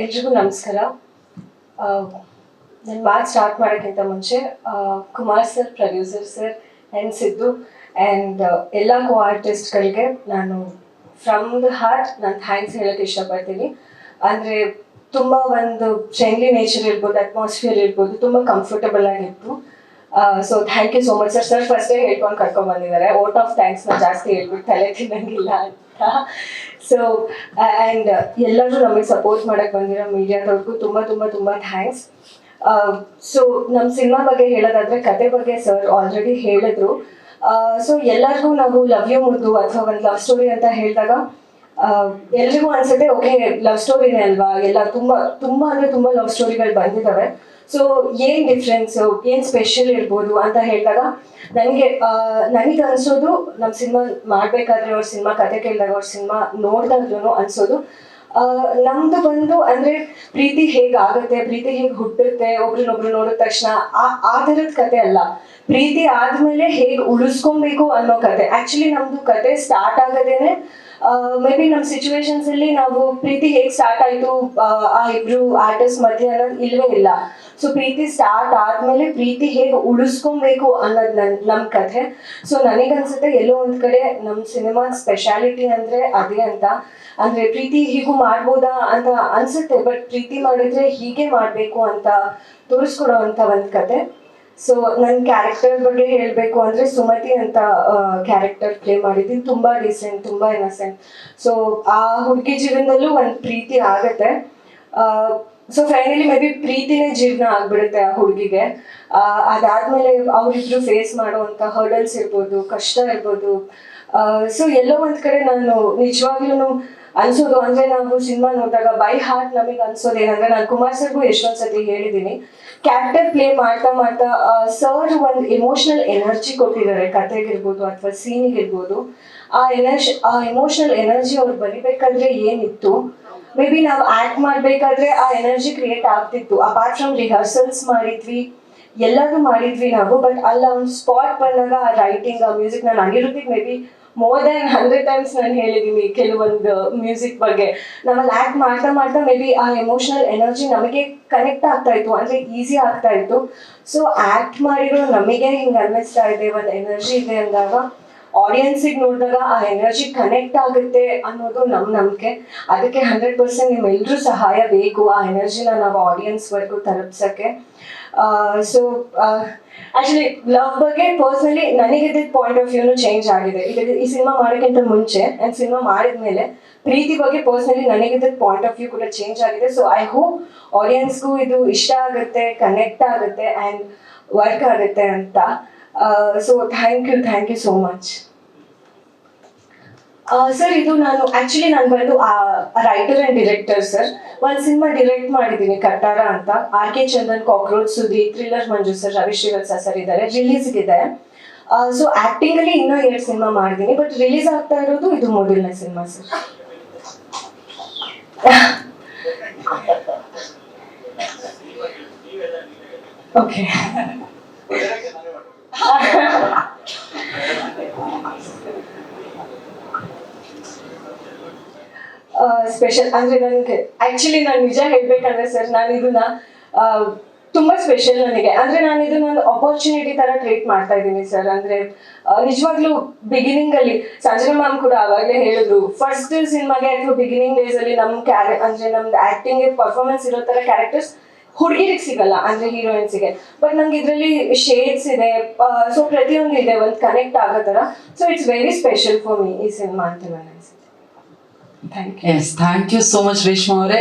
ಎಲ್ರಿಗೂ ನಮಸ್ಕಾರ. ನನ್ನ ಮಾತು ಸ್ಟಾರ್ಟ್ ಮಾಡೋಕ್ಕಿಂತ ಮುಂಚೆ Kumar sir producer sir and Siddu and ಎಲ್ಲ ಕೋ ಆರ್ಟಿಸ್ಟ್ಗಳಿಗೆ ನಾನು ಫ್ರಮ್ ದ ಹಾರ್ಟ್ ನಾನು ಥ್ಯಾಂಕ್ಸ್ ಹೇಳೋಕ್ಕೆ ಇಷ್ಟಪಡ್ತೀನಿ. ಅಂದರೆ ತುಂಬ ಒಂದು ಫ್ರೆಂಡ್ಲಿ ನೇಚರ್ ಇರ್ಬೋದು ಅಟ್ಮಾಸ್ಫಿಯರ್ ಇರ್ಬೋದು, ತುಂಬ ಕಂಫರ್ಟಬಲ್ ಆಗಿತ್ತು. So thank you so much sir sir ಫಸ್ಟೇ ಹೇಳ್ಕೊಂಡು ಕರ್ಕೊಂಡ್ಬಂದಿದ್ದಾರೆ ಓಟ್ ಆಫ್ ಥ್ಯಾಂಕ್ಸ್ನ ಜಾಸ್ತಿ ಹೇಳ್ಬಿಟ್ಟು ತಲೆ ತಿನ್ನಂಗಿಲ್ಲ ಅಂತ. ಸೊ ಆ್ಯಂಡ್ ಎಲ್ಲರೂ ನಮಗೆ ಸಪೋರ್ಟ್ ಮಾಡೋಕೆ ಬಂದಿರೋ ಮೀಡಿಯಾದವ್ರಿಗೂ ತುಂಬ ತುಂಬ ತುಂಬ ಥ್ಯಾಂಕ್ಸ್ ಸೊ ನಮ್ಮ ಸಿನಿಮಾ ಬಗ್ಗೆ ಹೇಳೋದಾದ್ರೆ, ಕತೆ ಬಗ್ಗೆ ಸರ್ ಆಲ್ರೆಡಿ ಹೇಳಿದ್ರು. ಸೊ ಎಲ್ಲರಿಗೂ ನಾವು ಲವ್ ಯು ಮುದ್ದು ಅಥವಾ ಒಂದು ಲವ್ ಸ್ಟೋರಿ ಅಂತ ಹೇಳಿದಾಗ ಎಲ್ರಿಗೂ ಅನ್ಸುತ್ತೆ ಓಕೆ ಲವ್ ಸ್ಟೋರಿನೇ ಅಲ್ವಾ? ಎಲ್ಲ ತುಂಬ ತುಂಬ ಅಂದರೆ ತುಂಬ ಲವ್ ಸ್ಟೋರಿಗಳು ಬಂದಿದ್ದಾವೆ ಸೊ ಏನ್ ಡಿಫ್ರೆನ್ಸ್ ಏನ್ ಸ್ಪೆಷಲ್ ಇರ್ಬೋದು ಅಂತ ಹೇಳಿದಾಗ, ನನಗೆ ನನಗೆ ಅನ್ಸೋದು ನಮ್ಮ ಸಿನಿಮಾ ಮಾಡ್ಬೇಕಾದ್ರೆ ಅವ್ರ ಸಿನಿಮಾ ಕತೆ ಕೇಳಿದಾಗ ಅವ್ರ ಸಿನಿಮಾ ನೋಡಿದಾಗ್ಲೂ ಅನ್ಸೋದು. ನಮ್ದು ಬಂದು ಅಂದ್ರೆ ಪ್ರೀತಿ ಹೇಗ್ ಆಗತ್ತೆ ಪ್ರೀತಿ ಹೇಗ್ ಹುಟ್ಟುತ್ತೆ, ಒಬ್ರನ್ನೊಬ್ರು ನೋಡಿದ ತಕ್ಷಣ ಆ ಆ ಥರದ ಕತೆ ಅಲ್ಲ. ಪ್ರೀತಿ ಆದ್ಮೇಲೆ ಹೇಗ್ ಉಳಿಸ್ಕೊಬೇಕು ಅನ್ನೋ ಕತೆ. ಆಕ್ಚುಲಿ ನಮ್ದು ಕತೆ ಸ್ಟಾರ್ಟ್ ಆಗದೇನೆ ಮೇ ಬಿ ನಮ್ಮ ಸಿಚುವೇಶನ್ಸ್ ಅಲ್ಲಿ ನಾವು ಪ್ರೀತಿ ಹೇಗೆ ಸ್ಟಾರ್ಟ್ ಆಯ್ತು ಆ, ಇಬ್ರು ಆರ್ಟಿಸ್ಟ್ ಮಧ್ಯೆ ಅನ್ನೋದು ಇಲ್ವೇ ಇಲ್ಲ. ಸೊ ಪ್ರೀತಿ ಸ್ಟಾರ್ಟ್ ಆದ್ಮೇಲೆ ಪ್ರೀತಿ ಹೇಗೆ ಉಳಿಸ್ಕೊಬೇಕು ಅನ್ನೋದು ನನ್ ನಮ್ ಕಥೆ. ಸೊ ನನಗನ್ಸುತ್ತೆ ಎಲ್ಲೋ ಒಂದ್ ಕಡೆ ನಮ್ ಸಿನಿಮಾ ಸ್ಪೆಷಾಲಿಟಿ ಅಂದ್ರೆ ಅದೇ ಅಂತ. ಅಂದ್ರೆ ಪ್ರೀತಿ ಹೀಗೂ ಮಾಡ್ಬೋದಾ ಅಂತ ಅನ್ಸುತ್ತೆ ಬಟ್ ಪ್ರೀತಿ ಮಾಡಿದ್ರೆ ಹೀಗೆ ಮಾಡ್ಬೇಕು ಅಂತ ತೋರಿಸ್ಕೊಡೋ ಅಂತ ಒಂದ್ ಕತೆ ಸೊ ನನ್ನ ಕ್ಯಾರೆಕ್ಟರ್ ಬಗ್ಗೆ ಹೇಳಬೇಕು ಅಂದ್ರೆ ಸುಮತಿ ಅಂತ ಕ್ಯಾರೆಕ್ಟರ್ ಪ್ಲೇ ಮಾಡಿದ್ದೀನಿ. ತುಂಬ ರೀಸೆಂಟ್ ತುಂಬ ಇನ್ನಸೆಂಟ್ ಸೊ ಆ ಹುಡುಗಿ ಜೀವನದಲ್ಲೂ ಒಂದು ಪ್ರೀತಿ ಆಗತ್ತೆ. ಸೊ ಫೈನಲಿ ಮೇ ಬಿ ಪ್ರೀತಿನೇ ಜೀವನ ಆಗ್ಬಿಡುತ್ತೆ ಆ ಹುಡುಗಿಗೆ. ಅದಾದ್ಮೇಲೆ ಅವರಿಬ್ರು ಫೇಸ್ ಮಾಡುವಂಥ ಹರ್ಡಲ್ಸ್ ಇರ್ಬೋದು, ಕಷ್ಟ ಇರ್ಬೋದು. ಸೊ ಎಲ್ಲೋ ಒಂದು ಕಡೆ ನಾನು ನಿಜವಾಗ್ಲೂ ಅನ್ಸೋದು, ಅಂದ್ರೆ ನಾವು ಸಿನಿಮಾ ನೋಡಿದಾಗ ಬೈ ಹಾರ್ಟ್ ನಮಗೆ ಅನ್ಸೋದು ಏನಂದ್ರೆ ನಾನು ಕುಮಾರ್ ಸರ್ಗೂ ಎಷ್ಟೊಂದ್ ಸತಿ ಹೇಳಿದೀನಿ. ಕ್ಯಾರೆಕ್ಟರ್ ಪ್ಲೇ ಮಾಡ್ತಾ ಮಾಡ್ತಾ ಸರ್ ಒಂದು ಎಮೋಷನಲ್ ಎನರ್ಜಿ ಕೊಟ್ಟಿದ್ದಾರೆ. ಕತೆಗಿರ್ಬೋದು ಅಥವಾ ಸೀನಿಗಿರ್ಬೋದು. ಆ ಎನರ್ಜಿ ಆ ಎಮೋಷನಲ್ ಎನರ್ಜಿ ಅವ್ರು ಬರಿಬೇಕಾದ್ರೆ ಏನಿತ್ತು? ಮೇ ಬಿ ನಾವು ಆಕ್ಟ್ ಮಾಡ್ಬೇಕಾದ್ರೆ ಆ ಎನರ್ಜಿ ಕ್ರಿಯೇಟ್ ಆಗ್ತಿತ್ತು. ಅಪಾರ್ಟ್ ಫ್ರಮ್ ರಿಹರ್ಸಲ್ಸ್ ಮಾಡಿದ್ವಿ ಎಲ್ಲರೂ ಮಾಡಿದ್ವಿ ನಾವು ಬಟ್ ಅಲ್ಲ, ಒಂದು ಸ್ಪಾಟ್ ಬಂದಾಗ ಆ ರೈಟಿಂಗ್ ಆ ಮ್ಯೂಸಿಕ್ ನಾನು ಅನಿರುದ್ಧಿಗೆ maybe more than hundred times ನಾನು ಹೇಳಿದ್ದೀನಿ ಕೆಲವೊಂದು ಮ್ಯೂಸಿಕ್ ಬಗ್ಗೆ. ನಾವು ಲ್ಯಾಕ್ ಮಾಡ್ತಾ ಮಾಡ್ತಾ ಮೇ ಬಿ ಆ ಎಮೋಷನಲ್ ಎನರ್ಜಿ ನಮಗೆ ಕನೆಕ್ಟ್ ಆಗ್ತಾ ಇತ್ತು, ಅಂದ್ರೆ ಈಸಿ ಆಗ್ತಾ ಇತ್ತು. ಸೊ ಆಕ್ಟ್ ಮಾಡಿರೋ ನಮಗೆ ಹಿಂಗೆ ಅನ್ನಿಸ್ತಾ ಇದೆ, ಒಂದು ಎನರ್ಜಿ ಇದೆ ಅಂದಾಗ ಆಡಿಯನ್ಸಿಗೆ ನೋಡಿದಾಗ ಆ ಎನರ್ಜಿ ಕನೆಕ್ಟ್ ಆಗುತ್ತೆ ಅನ್ನೋದು ನಮ್ಮ ನಂಬಿಕೆ. ಅದಕ್ಕೆ ಹಂಡ್ರೆಡ್ ಪರ್ಸೆಂಟ್ ನಿಮ್ಮೆಲ್ಲರೂ ಸಹಾಯ ಬೇಕು ಆ ಎನರ್ಜಿನ ನಾವು ಆಡಿಯನ್ಸ್ವರೆಗೂ ತಲುಪ್ಸಕ್ಕೆ. ಸೊ ಆಕ್ಚುಲಿ ಲವ್ ಬಗ್ಗೆ ಪರ್ಸನಲಿ ನನಗೆ ಪಾಯಿಂಟ್ ಆಫ್ ವ್ಯೂನು ಚೇಂಜ್ ಆಗಿದೆ. ಇದು ಈ ಸಿನಿಮಾ ಮಾಡೋಕ್ಕಿಂತ ಮುಂಚೆ ಆ್ಯಂಡ್ ಸಿನಿಮಾ ಮಾಡಿದ್ಮೇಲೆ ಪ್ರೀತಿ ಬಗ್ಗೆ ಪರ್ಸನಲಿ ನನಗೆ ಪಾಯಿಂಟ್ ಆಫ್ ವ್ಯೂ ಕೂಡ ಚೇಂಜ್ ಆಗಿದೆ. ಸೊ ಐ ಹೋಪ್ ಆಡಿಯನ್ಸ್ಗೂ ಇದು ಇಷ್ಟ ಆಗುತ್ತೆ ಕನೆಕ್ಟ್ ಆಗುತ್ತೆ ಆ್ಯಂಡ್ ವರ್ಕ್ ಆಗುತ್ತೆ ಅಂತ. So thank you thank you so much sir ಇದು ನಾನು ಆಕ್ಚುಲಿ ನಾನು ಬಂದು ರೈಟರ್ ಅಂಡ್ ಡಿರೆಕ್ಟರ್ ಸರ್ ಒಂದು ಸಿನಿಮಾ ಡಿರೆಕ್ಟ್ ಮಾಡಿದ್ದೀನಿ ಕಟ್ಟಾರ ಅಂತ. R K Chandan cockroach Sudhi thriller Manju sir Ravi Srivatsa sir ಇದ್ದಾರೆ ಇದೆ. ಸೊ ಆಕ್ಟಿಂಗ್ ಅಲ್ಲಿ ಇನ್ನೂ ಎರಡು ಸಿನಿಮಾ ಮಾಡಿದ್ದೀನಿ ಬಟ್ ರಿಲೀಸ್ ಆಗ್ತಾ ಇರೋದು ಇದು ಮೊದಲನೇ ಸಿನಿಮಾ ಸರ್ ಓಕೆ ಸ್ಪೆಷಲ್ ಅಂದ್ರೆ ನನಗೆ ಆಕ್ಚುಲಿ ನಾನು ನಿಜ ಹೇಳ್ಬೇಕಂದ್ರೆ ಸರ್ ನಾನು ಇದನ್ನ ತುಂಬಾ ಸ್ಪೆಷಲ್ ನನಗೆ. ಅಂದ್ರೆ ನಾನು ಇದನ್ನ ಒಂದು ಅಪರ್ಚುನಿಟಿ ತರ ಟ್ರೀಟ್ ಮಾಡ್ತಾ ಇದ್ದೀನಿ ಸರ್ ಅಂದ್ರೆ ನಿಜವಾಗ್ಲೂ ಬಿಗಿನಿಂಗ್ ಅಲ್ಲಿ, ಸಂಜನಾ ಮ್ಯಾಮ್ ಕೂಡ ಅವಾಗಲೇ ಹೇಳಿದ್ರು ಫಸ್ಟ್ ಸಿನಿಮಾಗೆ ಅಥವಾ ಬಿಗಿನಿಂಗ್ ಡೇಸ್ ಅಲ್ಲಿ ನಮ್ ಕ್ಯಾರೆ ಅಂದ್ರೆ ನಮ್ದು ಆಕ್ಟಿಂಗ್ ಪರ್ಫಾರ್ಮೆನ್ಸ್ ಇರೋ ತರ ಕ್ಯಾರೆಕ್ಟರ್ಸ್ ಹುಡುಗಿರಿಗೆ ಸಿಗಲ್ಲ, ಅಂದ್ರೆ ಹೀರೋಯಿನ್ಸ್ಗೆ ಬಟ್ ನಂಗೆ ಇದರಲ್ಲಿ ಶೇಡ್ಸ್ ಇದೆ ಸೊ ಪ್ರತಿಯೊಂದು ಇದೆ, ಒಂದು ಕನೆಕ್ಟ್ ಆಗೋ ತರ. So it's very special for me ಈ ಸಿನಿಮಾ ಅಂತ ನಾನು ಅನ್ಸುತ್ತೆ thank you yes thank you so much Reshma ಅವರೇ.